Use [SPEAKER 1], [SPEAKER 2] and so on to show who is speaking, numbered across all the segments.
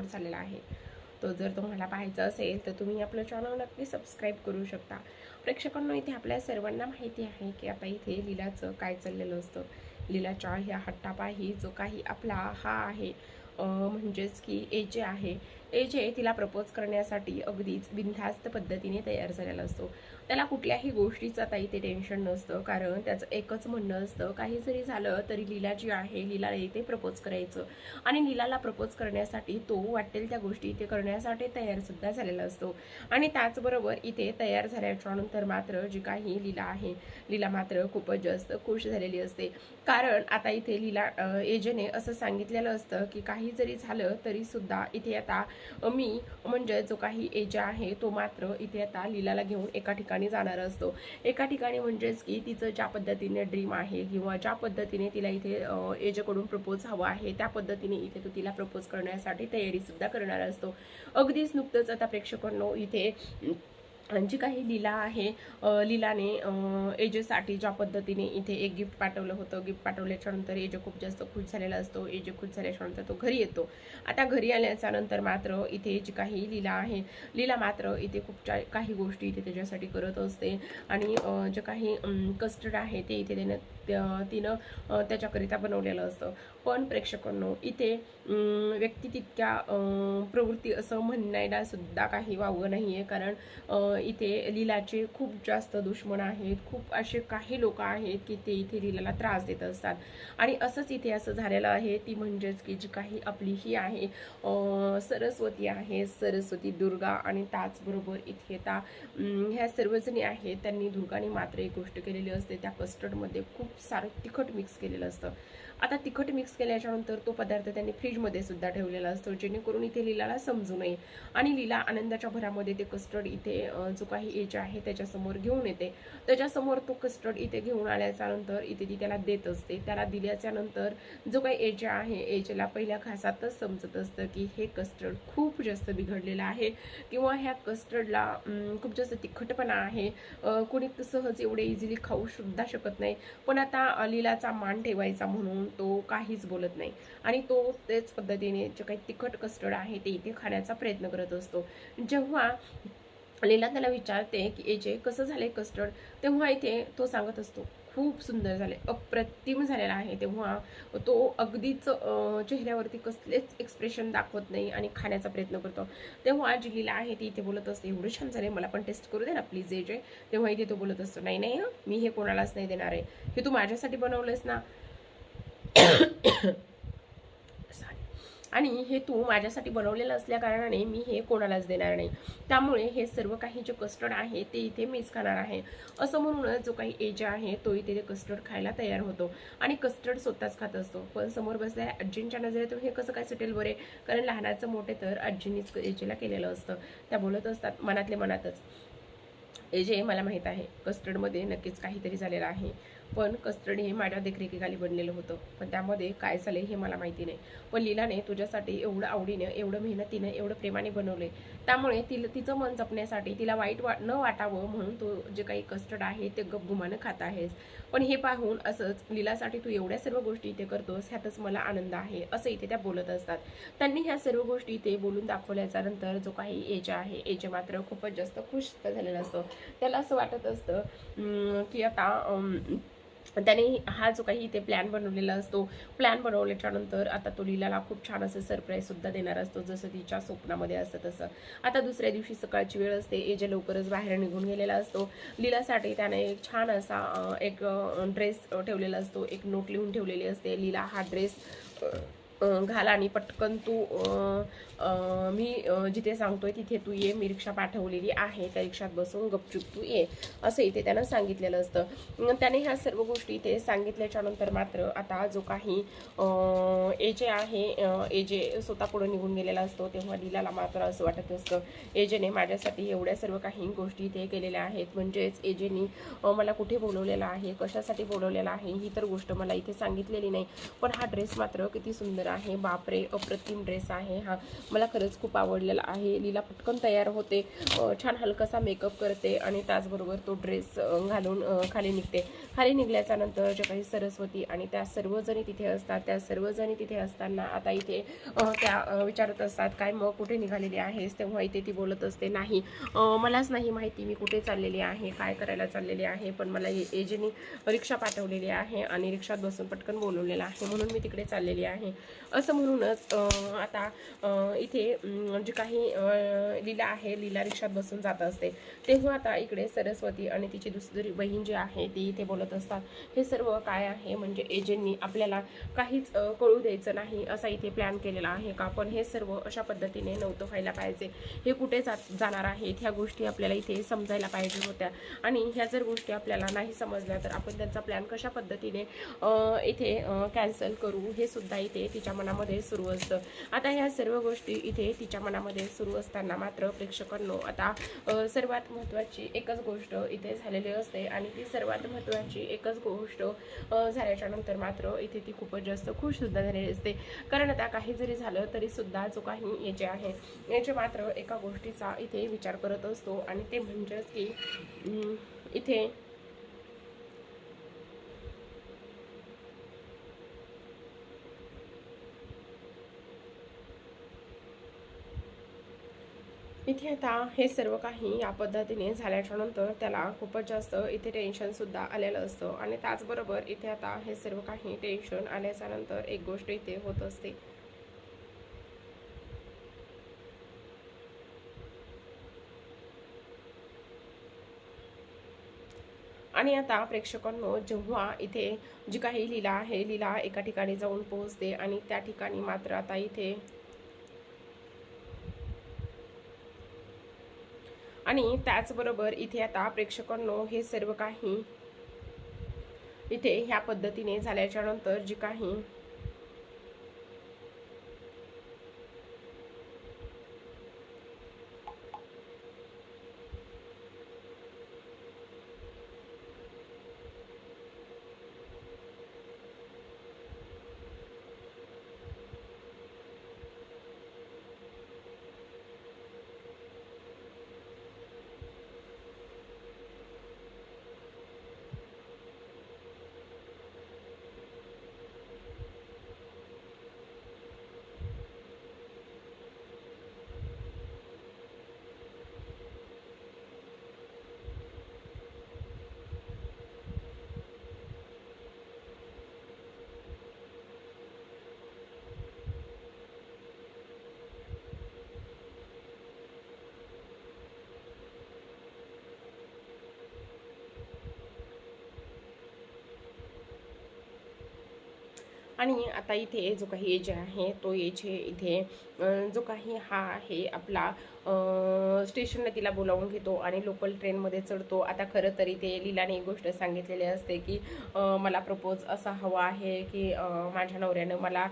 [SPEAKER 1] Upload झालेला आहे. तो जर तुम्हाला पाहायचा असेल तर तुम्ही आपलं चॅनल नक्की सबस्क्राईब करू शकता. प्रेक्षकांना इथे आपल्या सर्वांना माहिती आहे की आता इथे लीलाचं काय चाललेलं असतं. लिलाच्या ह्या हट्टापाही जो काही आपला हा आहे म्हणजेच की ए जे आहे एजे तिला प्रपोज करण्यासाठी अगदीच बिनधास्त पद्धतीने तयार झालेला असतो. त्याला कुठल्याही गोष्टीचं आता इथे टेन्शन नसतं कारण त्याचं एकच म्हणणं असतं काही जरी झालं तरी लीला जी आहे लीलाला इथे प्रपोज करायचं. आणि लीलाला प्रपोज करण्यासाठी तो वाटेल त्या गोष्टी इथे करण्यासाठी तयारसुद्धा झालेला असतो. आणि त्याचबरोबर इथे तयार झाल्याच्यानंतर मात्र जी काही लीला आहे लीला मात्र खूपच जास्त खुश झालेली असते. कारण आता इथे लीला एजेने असं सांगितलेलं असतं की काही जरी झालं तरीसुद्धा इथे आता मी म्हणजे जो काही एज आहे तो मात्र इथे आता लीलाला घेऊन एका ठिकाणी जाणार असतो. एका ठिकाणी म्हणजेच की तिचं ज्या पद्धतीने ड्रीम आहे किंवा ज्या पद्धतीने तिला इथे एजकडून प्रपोज हवं आहे त्या पद्धतीने इथे तो तिला प्रपोज करण्यासाठी तयारी सुद्धा करणार असतो. अगदीच नुकतंच आता प्रेक्षकांनो इथे जी काही लीला आहे लीलाने एजेसाठी ज्या पद्धतीने इथे एक गिफ्ट पाठवलं होतं गिफ्ट पाठवल्याच्यानंतर एजे खूप जास्त खुश झालेला असतो एजे खुश झाल्याच्यानंतर तो घरी येतो. आता घरी आल्याच्यानंतर मात्र इथे जी काही लीला आहे लीला मात्र इथे खूप काही गोष्टी इथे त्याच्यासाठी करत असते आणि जे काही कस्टर्ड आहे ते इथे त्यानं तिनं त्याच्याकरिता बनवलेलं असतं. पण प्रेक्षकांनो इथे व्यक्ती तितक्या प्रवृत्ती असं म्हणायला सुद्धा काही वावं नाही आहे कारण इथे लीलाचे खूप जास्त दुश्मन आहेत. खूप असे काही लोक आहेत की ते इथे लीलाला त्रास देत असतात. आणि असंच इथे असं झालेलं आहे. ती म्हणजेच की जी काही आपली ही आहे सरस्वती आहे सरस्वती दुर्गा आणि त्याचबरोबर इथे आता ह्या सर्वजणी आहेत त्यांनी दुर्गाने मात्र एक गोष्ट केलेली असते. त्या कस्टर्डमध्ये खूप सारं तिखट मिक्स केलेलं असतं. आता तिखट मिक्स मिक्स केल्याच्यानंतर तो पदार्थ त्यांनी फ्रीजमध्ये सुद्धा ठेवलेला असतो जेणेकरून इथे लीलाला समजू नये. आणि लीला आनंदाच्या भरामध्ये ते कस्टर्ड इथे जो काही एज आहे त्याच्यासमोर घेऊन येते. त्याच्यासमोर तो कस्टर्ड इथे घेऊन आल्याच्यानंतर इथे ती त्याला देत असते. त्याला दिल्याच्या नंतर जो काही एज आहे एजला पहिल्या घासातच समजत असतं की हे कस्टर्ड खूप जास्त बिघडलेलं आहे किंवा ह्या कस्टर्डला खूप जास्त तिखटपणा आहे. अं, कोणी सहज एवढे इझिली खाऊ सुद्धा शकत नाही. पण आता लिलाचा लीलाचा मान ठेवायचा म्हणून तो काही काहीच बोलत नाही. आणि तो तेच पद्धतीने जे काही तिखट कस्टर्ड आहे ते इथे खाण्याचा प्रयत्न करत असतो. जेव्हा लीला त्याला विचारते की एजे कसं झाले कस्टर्ड? तेव्हा इथे तो सांगत असतो खूप सुंदर झाले अप्रतिम झालेला आहे. तेव्हा तो अगदीच चेहऱ्यावरती कसलेच एक्सप्रेशन दाखवत नाही आणि खाण्याचा प्रयत्न करतो. तेव्हा जी लीला आहे ती इथे बोलत असते एवढं छान झाले मला पण टेस्ट करू दे ना प्लीज एजे तेव्हा इथे तो बोलत असतो नाही नाही हं, मी हे कोणालाच नाही देणार आहे. हे तू माझ्यासाठी बनवलंयस ना? आणि हे तू माझ्यासाठी बनवलेलं असल्या कारणाने मी हे कोणालाच देणार नाही. त्यामुळे हे सर्व काही जे कस्टर्ड आहे ते इथे मीच खाणार आहे. असं म्हणूनच जो काही एज आहे तो इथे ते कस्टर्ड खायला तयार होतो. आणि कस्टर्ड स्वतःच खात असतो. पण समोर बसल्या आजींच्या नजरेतून हे कसं काय सुटेल बरे? कारण लहानाचं मोठे तर आजींनीच एजेला केलेलं असतं. त्या बोलत असतात मनातले मनातच. एजे मला माहीत आहे कस्टर्डमध्ये नक्कीच काहीतरी झालेलं आहे. पण कस्टर्ड हे माझ्या देखरेखीखाली बनलेलं होतं. पण त्यामध्ये काय झाले हे मला माहिती नाही. पण लीलाने तुझ्यासाठी एवढं आवडीनं एवढं मेहनतीनं एवढं प्रेमाने बनवले त्यामुळे तिला तिचं मन जपण्यासाठी तिला वाईट वा न वाटावं म्हणून तू जे काही कस्टर्ड आहे ते गपगुमानं खात आहेस. पण हे पाहून असंच लीलासाठी तू एवढ्या सर्व गोष्टी इथे करतोस ह्यातच मला आनंद आहे असं इथे त्या बोलत असतात. त्यांनी ह्या सर्व गोष्टी इथे बोलून दाखवल्याच्या नंतर जो काही एज आहे एज मात्र खूपच जास्त खुश झालेला असतो. त्याला असं वाटत असतं की आता त्याने हा जो काही इथे प्लॅन बनवलेला असतो प्लॅन बनवल्याच्या नंतर आता तो लीलाला खूप छान असं सरप्राईजसुद्धा देणार असतो जसं तिच्या स्वप्नामध्ये असतं तसं. आता दुसऱ्या दिवशी सकाळची वेळ असते एजे लवकरच बाहेर निघून गेलेला असतो. लीलासाठी त्याने एक छान असा एक ड्रेस ठेवलेला असतो एक नोट लिहून ठेवलेली असते लीला हा ड्रेस घाल आणि पटकन तू मी जिथे सांगतोय तिथे तू ये मी रिक्षा पाठवलेली आहे त्या रिक्षात बसून गपचूप तू ये असं इथे त्यानं सांगितलेलं असतं. त्याने ह्या सर्व गोष्टी इथे सांगितल्याच्या नंतर मात्र आता जो काही ए एजे आहे ए एजे स्वतः पुढे निघून गेलेला असतो तेव्हा लीलाला मात्र असं वाटत असतं एजेने माझ्यासाठी एवढ्या सर्व काही गोष्टी इथे केलेल्या आहेत. म्हणजेच एजेनी मला कुठे बोलवलेलं आहे कशासाठी बोलवलेलं आहे ही तर गोष्ट मला इथे सांगितलेली नाही. पण हा ड्रेस मात्र किती सुंदर आहे. बापरे अप्रतिम ड्रेस आहे हा. मला खरंच खूप आवडलेला आहे. लीला पटकन तयार होते. छान हलकासा मेकअप करते आणि त्याचबरोबर तो ड्रेस घालून खाली निघते. खाली निघल्याच्या नंतर जे काही सरस्वती आणि त्या सर्वजणी तिथे असतात त्या सर्वजणी तिथे असताना आता इथे त्या विचारत असतात काय मग कुठे निघालेली आहेस? तेव्हा इथे ती बोलत असते नाही. मलाच नाही माहिती मी कुठे चाललेली आहे काय करायला चाललेली आहे पण मला ए- एजेने रिक्षा पाठवलेली आहे आणि रिक्षात बसून पटकन बोलवलेलं आहे म्हणून मी तिकडे चाललेली आहे. असं म्हणूनच आता इथे जे जी काही लीला आहे लीला रिक्षात बसून जात असते. तेव्हा आता इकडे सरस्वती आणि तिची दुसरी बहीण जी आहे ती इथे बोलत असतात. हे सर्व काय आहे? म्हणजे एजेंनी आपल्याला काहीच कळू द्यायचं नाही असा इथे प्लॅन केलेला आहे का? पण हे सर्व अशा पद्धतीने नव्हतं व्हायला पाहिजे. हे कुठे जात जाणार आहेत? ह्या गोष्टी आपल्याला इथे समजायला पाहिजे होत्या. आणि ह्या जर गोष्टी आपल्याला नाही समजल्या तर आपण त्यांचा प्लॅन कशा पद्धतीने इथे कॅन्सल करू? हे सुद्धा इथे तिच्या मनामध्ये सुरू असतं. आता ह्या सर्व गोष्टी इथे तिच्या मनामध्ये सुरू असताना मात्र प्रेक्षकांनो आता सर्वात महत्त्वाची एकच गोष्ट इथे झालेली असते आणि ती सर्वात महत्त्वाची एकच गोष्ट झाल्याच्यानंतर झाल्याच्यानंतर मात्र इथे ती खूपच जास्त खुशसुद्धा झालेली असते. कारण आता काही जरी झालं तरीसुद्धा जो काही याचे आहे याचे मात्र एका गोष्टीचा इथे विचार करत असतो आणि ते म्हणजेच की इथे इथे आता हे सर्व काही या पद्धतीने झाल्याच्यानंतर त्याला खूपच जास्त इथे टेन्शन सुद्धा आलेलं असतं. आणि त्याचबरोबर इथे आता हे सर्व काही टेन्शन आल्याच्यानंतर एक गोष्ट इथे होत असते. आणि आता प्रेक्षकांनो जेव्हा इथे जी काही लीला आहे लीला एका ठिकाणी जाऊन पोहोचते आणि त्या ठिकाणी मात्र आता इथे आणि त्याचबरोबर इथे आता प्रेक्षकांनो हे सर्व काही इथे ह्या पद्धतीने झाल्याच्यानंतर जी काही आणि आता इथे जो काही एज आहे तो एज हे इथे जो काही हा आहे आपला स्टेशनला तिला बोलावून घेतो आणि लोकल ट्रेनमध्ये चढतो. आता खरं तरी ते लीलाने एक गोष्ट सांगितलेली असते की मला प्रपोज असा हवा आहे की माझ्या नवऱ्यानं मला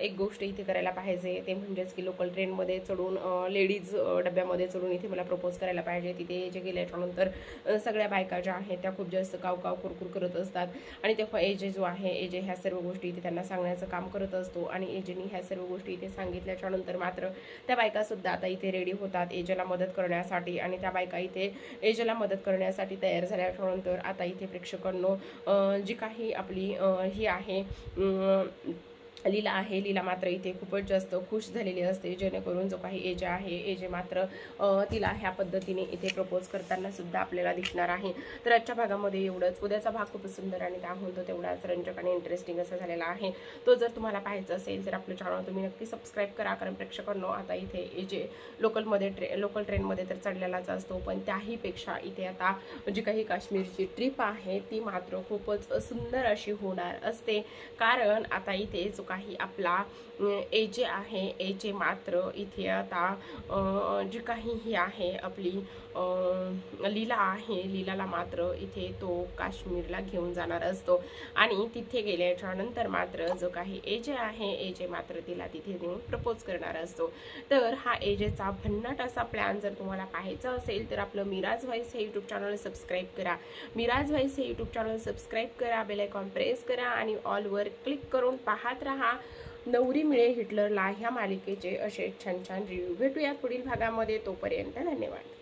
[SPEAKER 1] एक गोष्ट इथे करायला पाहिजे. ते म्हणजेच की लोकल ट्रेनमध्ये चढून लेडीज डब्यामध्ये चढून इथे मला प्रपोज करायला पाहिजे. तिथे जे गेल्याच्यानंतर सगळ्या बायका ज्या आहेत त्या खूप जास्त काव काव कुरकुर करत असतात. आणि तेव्हा एजे जो आहे एजे ह्या सर्व गोष्टी इथे त्यांना सांगण्याचं काम करत असतो. आणि एजेनी ह्या सर्व गोष्टी इथे सांगितल्याच्या नंतर मात्र त्या बायका सुद्धा आता इथे रेडी होतात एजेला मदत करण्यासाठी आणि त्या बायका इथे एजेला मदत करण्यासाठी तयार झाल्यानंतर आता इथे प्रेक्षकांनो जी काही आपली ही आहे लीला आहे. लीला मात्र इथे खूपच जास्त खुश झालेली असते. जेणेकरून जो काही एजे आहे एजे मात्र तिला ह्या पद्धतीने इथे प्रपोज करताना सुद्धा आपल्याला दिसणार आहे. तर आजच्या भागामध्ये एवढंच. उद्याचा भाग खूप सुंदर आणि त्या म्हणतो तेवढाच रंजक आणि इंटरेस्टिंग असा झालेला आहे. तो जर तुम्हाला पाहायचा असेल तर आपलं चॅनल तुम्ही नक्की सबस्क्राईब करा. कारण प्रेक्षकांनो आता इथे एजे लोकलमध्ये ट्रे लोकल ट्रेनमध्ये तर चढलेलाच असतो. पण त्याहीपेक्षा इथे आता जी काही काश्मीरची ट्रिप आहे ती मात्र खूपच सुंदर अशी होणार असते. कारण आता इथे जो काही आपला एजे आहे एजे मात्र इथे आता जी काही ही आहे आपली लीला आहे लीलाला मात्र इथे तो काश्मीरला घेऊन जाणार असतो. आणि तिथे गेल्याच्यानंतर मात्र जो काही एजे आहे एजे मात्र तिला तिथे देऊन प्रपोज करणार असतो. तर हा एजेचा भन्नाट असा प्लॅन जर तुम्हाला पाहायचा असेल तर आपलं मिराज व्हाईस हे यूट्यूब चॅनल सबस्क्राईब करा. मिराज व्हाईस हे यूट्यूब चॅनल सबस्क्राईब करा बेलायकॉन प्रेस करा आणि ऑलवर क्लिक करून पाहत राहा. नवरी मिळे हिटलरला ह्या मालिकेचे असे छान छान रिव्ह्यू भेटूया पुढील भागामध्ये. तोपर्यंत धन्यवाद.